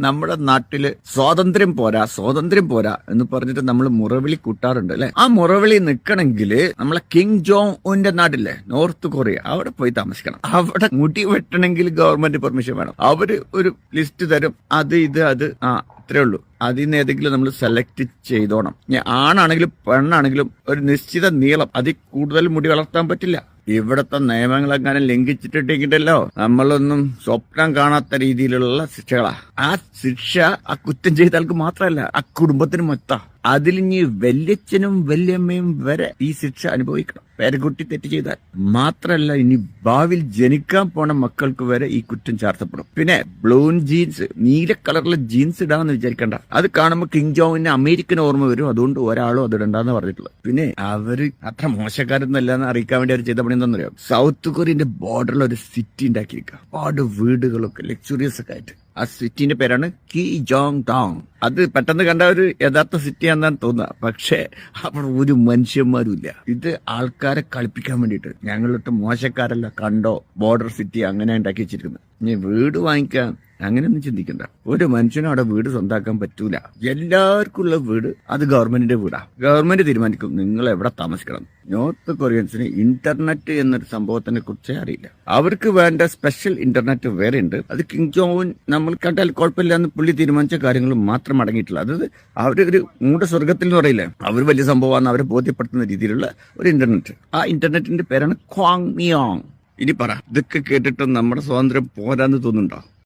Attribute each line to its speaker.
Speaker 1: നമ്മുടെ നാട്ടിൽ സ്വാതന്ത്ര്യം പോരാ സ്വാതന്ത്ര്യം പോരാ എന്ന് പറഞ്ഞിട്ട് നമ്മൾ മുറവിളി കൂട്ടാറുണ്ട് അല്ലെ? ആ മുറവിളി നിൽക്കണമെങ്കിൽ നമ്മളെ കിങ് ജോങ് ഉന്റെ നാട്ടിലെ നോർത്ത് കൊറിയ അവിടെ പോയി താമസിക്കണം. അവിടെ മുടി വെട്ടണമെങ്കിൽ ഗവൺമെന്റ് പെർമിഷൻ വേണം. അവർ ഒരു ലിസ്റ്റ് തരും അത് ഇത് അത് ആ അത്രേ ഉള്ളൂ. അതിൽ നിന്ന് ഏതെങ്കിലും നമ്മൾ സെലക്ട് ചെയ്തോണം. ആണാണെങ്കിലും പെണ്ണാണെങ്കിലും ഒരു നിശ്ചിത നീളം അതിൽ കൂടുതൽ മുടി വളർത്താൻ പറ്റില്ല. ഇവിടത്തെ നിയമങ്ങളെങ്ങനെ ലംഘിച്ചിട്ടിട്ടില്ലോ നമ്മളൊന്നും സ്വപ്നം കാണാത്ത രീതിയിലുള്ള ശിക്ഷകളാ. ആ ശിക്ഷ ആ കുറ്റം ചെയ്ത ആൾക്ക് മാത്രമല്ല ആ കുടുംബത്തിന് മൊത്തം. അതിലിനി വല്യച്ഛനും വല്യമ്മയും വരെ ഈ ശിക്ഷ അനുഭവിക്കണം. പേരക്കുട്ടി തെറ്റ് ചെയ്താൽ മാത്രല്ല ഇനി ഭാവിയിൽ ജനിക്കാൻ പോണ മക്കൾക്ക് വരെ ഈ കുറ്റം ചാർത്തപ്പെടും. പിന്നെ ബ്ലൂൺ ജീൻസ് നീല കളറിലെ ജീൻസ് ഇടാന്ന് വിചാരിക്കണ്ട. അത് കാണുമ്പോൾ കിങ് ജോങ്ങിന് അമേരിക്കൻ ഓർമ്മ വരും. അതുകൊണ്ട് ഒരാളും അത് ഇടണ്ടെന്ന് പറഞ്ഞിട്ടുള്ളത്. പിന്നെ അവർ അത്ര മോശക്കാരൊന്നല്ല എന്ന് അറിയിക്കാൻ വേണ്ടി അവർ ചെയ്ത പണി എന്താണെന്നറിയാം സൗത്ത് കൊറിയന്റെ ബോർഡറിൽ ഒരു സിറ്റി ഉണ്ടാക്കിയിരിക്കുക. ഒരുപാട് വീടുകളൊക്കെ ലക്ഷറിയസ് ഒക്കെ ആയിട്ട്. ആ സിറ്റിന്റെ പേരാണ് കി ജോങ് ടോങ്. അത് പെട്ടെന്ന് കണ്ട ഒരു യഥാർത്ഥ സിറ്റി എന്നാണ് തോന്നുക. പക്ഷേ അവിടെ ഒരു മനുഷ്യന്മാരുമില്ല. ഇത് ആൾക്കാരെ കളിപ്പിക്കാൻ വേണ്ടിയിട്ട് ഞങ്ങളിട്ട് മോശക്കാരല്ല കണ്ടോ ബോർഡർ സിറ്റി അങ്ങനെ ഉണ്ടാക്കി വെച്ചിരിക്കുന്നത്. ഇനി വീട് വാങ്ങിക്കാൻ അങ്ങനെയൊന്നും ചിന്തിക്കണ്ട. ഒരു മനുഷ്യനും അവിടെ വീട് സ്വന്താക്കാൻ പറ്റൂല. എല്ലാവർക്കും ഉള്ള വീട് അത് ഗവൺമെന്റിന്റെ വീടാ. ഗവൺമെന്റ് തീരുമാനിക്കും നിങ്ങൾ എവിടെ താമസിക്കണം. നോർത്ത് കൊറിയൻസിന് ഇന്റർനെറ്റ് എന്നൊരു സംഭവത്തിനെ കുറിച്ചേ അറിയില്ല. അവർക്ക് വേണ്ട സ്പെഷ്യൽ ഇന്റർനെറ്റ് വേറെ ഉണ്ട്. അത് കിങ് ജോൺ നമ്മൾ കണ്ടാൽ കുഴപ്പമില്ല എന്ന് പുള്ളി തീരുമാനിച്ച കാര്യങ്ങൾ മാത്രം അടങ്ങിയിട്ടുള്ള. അതായത് അവരൊരു മൂട സ്വർഗത്തിൽ എന്ന് പറയില്ലേ? അവർ വലിയ സംഭവമാണ് അവരെ ബോധ്യപ്പെടുത്തുന്ന രീതിയിലുള്ള ഒരു ഇന്റർനെറ്റ്. ആ ഇന്റർനെറ്റിന്റെ പേരാണ് ക്വാങ് മിയോങ് ഇനി പറ ഇതൊക്കെ കേട്ടിട്ട് നമ്മുടെ സ്വാതന്ത്ര്യം പോരാന്ന് തോന്നുന്നുണ്ടോ?